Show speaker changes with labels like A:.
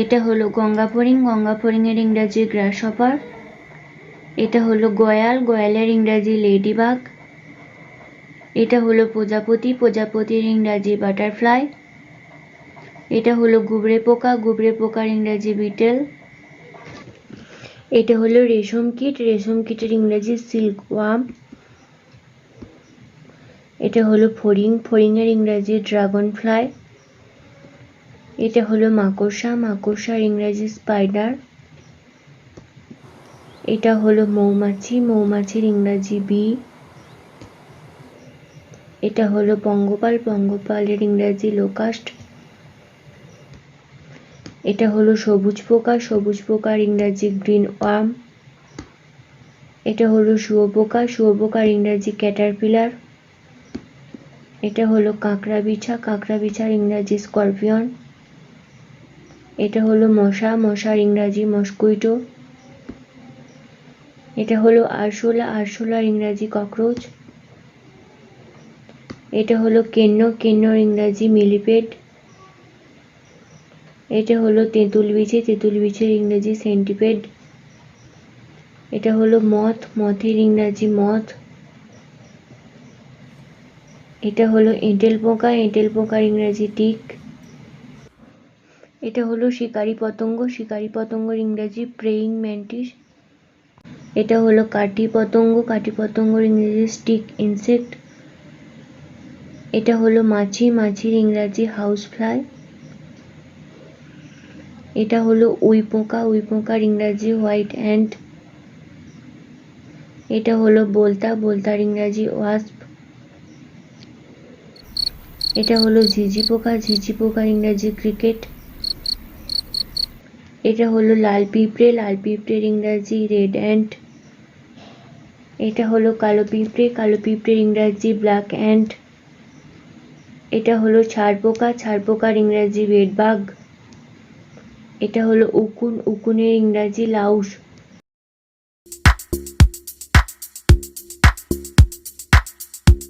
A: এটা হলো গঙ্গা ফড়িং গঙ্গা ফড়িংয়ের ইংরাজি গ্রাস হপার এটা হলো গয়াল, গয়ালের ইংরাজি লেডিবাগ। এটা হলো প্রজাপতি, প্রজাপতির ইংরাজি বাটারফ্লাই। এটা হলো গুবরে পোকা, গুবরে পোকার ইংরাজি বিটেল। এটা হলো রেশম কীট, রেশম কীটের ইংরাজি সিল্ক ওয়ার্ম এটা হলো ফড়িং, ফড়িংয়ের ইংরাজি ড্রাগন ফ্লাই এটা হলো মাকড়সা। মাকড়সার ইংরাজি স্পাইডার এটা হলো মৌমাছি। মৌমাছির ইংরাজি বি এটা হলো পঙ্গপাল। পঙ্গপালের ইংরাজি লোকাস্ট এটা হলো সবুজ পোকা। সবুজ পোকার ইংরাজি গ্রিন ওয়ার্ম এটা হলো শুয়োপোকা শুয়োপোকার ইংরাজি ক্যাটারপিলার এটা হলো কাঁকড়া বিছা। কাঁকড়া বিছার ইংরাজি স্করপিয়ন এটা হলো মশা, মশার ইংরাজি মস্কুইটো। এটা হলো আরশোলা, আরশোলার ইংরাজি ককরোচ। এটা হলো কেন্ন, কেন্নর ইংরাজি মিলিপেড এটা হলো তেঁতুল বিছে তেঁতুল বিছের ইংরেজি সেন্টিপেড। এটা হলো মথ, মথের ইংরাজি মথ। এটা হলো এঁটেল পোকা, এঁটেল পোকার ইংরাজি টিক। এটা হলো শিকারি পতঙ্গ। শিকারি পতঙ্গর ইংরাজি প্রেইং ম্যান্টিস এটা হলো কাঠি পতঙ্গ। কাঠি পতঙ্গর ইংরেজি স্টিক ইনসেক্ট এটা হলো মাছি। মাছির ইংরাজি হাউস ফ্লাই এটা হলো উই পোকা। উই পোকার ইংরাজি হোয়াইট অ্যান্ড এটা হলো বলতা। বলতার ইংরাজি ওয়াস্প এটা হলো ঝিঝি পোকা। ঝিঝি পোকার ইংরাজি ক্রিকেট এটা হলো লাল পিঁপড়ে, লাল পিঁপড়ের ইংরাজি রেড অ্যান্ড এটা হলো কালো পিঁপড়ে, কালো পিঁপড়ের ইংরাজি ব্ল্যাক অ্যান্ড এটা হলো ছাড় পোকা ছাড় পোকার ইংরাজি বেডবাগ এটা হলো উকুন, উকুনের ইংরাজি লাউস।